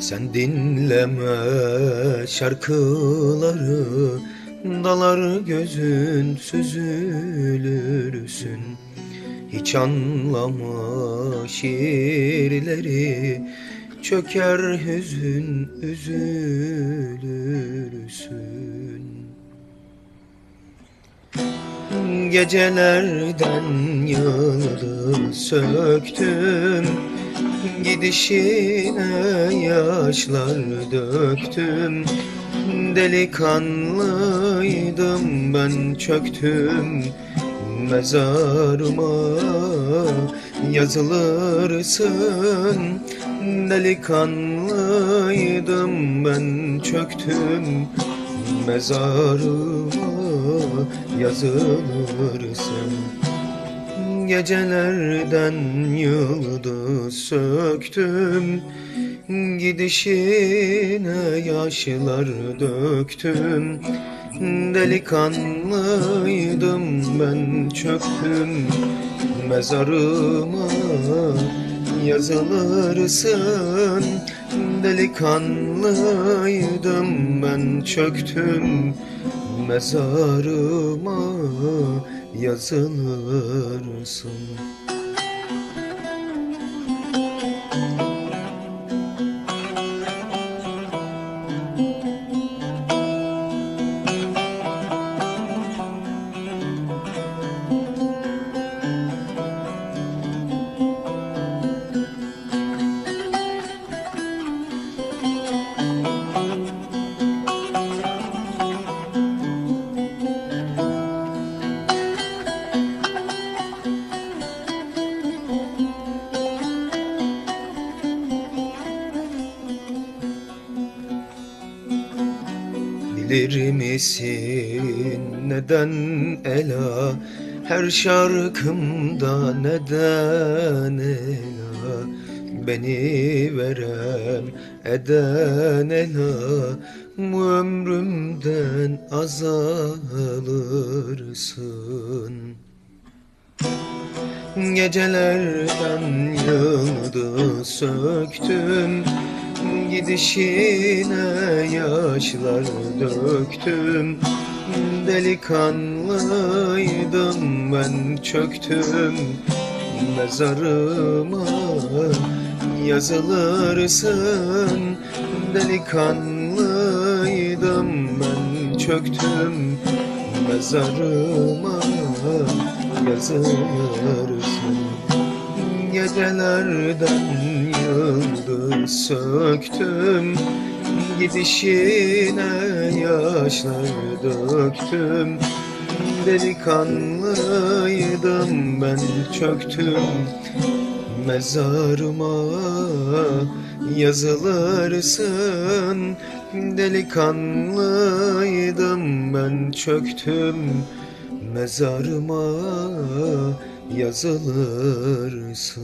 Sen dinleme şarkıları Dalar gözün süzülürsün. Hiç anlama şiirleri Çöker hüzün üzülürsün. Gecelerden yıldız söktüm Gidişine yaşlar döktüm. Delikanlıydım ben çöktüm. Mezarıma yazılırsın. Delikanlıydım ben çöktüm. Mezarıma yazılırsın Gecelerden yıldız söktüm. Gidişine yaşlar döktüm. Delikanlıydım ben çöktüm. Mezarıma yazılırsın. Delikanlıydım ben çöktüm Mezarıma yazılırsın Bilir misin? Neden ela? Her şarkımda neden ela? Beni verem eden ela. Bu ömrümden azalırsın. Gecelerden yıldız söktüm Gidişine yaşlar döktüm. Delikanlıydım ben çöktüm. Mezarıma yazılırsın. Delikanlıydım ben çöktüm. Mezarıma yazılırsın Gecelerden yıldız söktüm Gidişine yaşlar döktüm. Delikanlıydım ben çöktüm Mezarıma. Yazılırsın Delikanlıydım ben çöktüm Mezarıma yazılırsın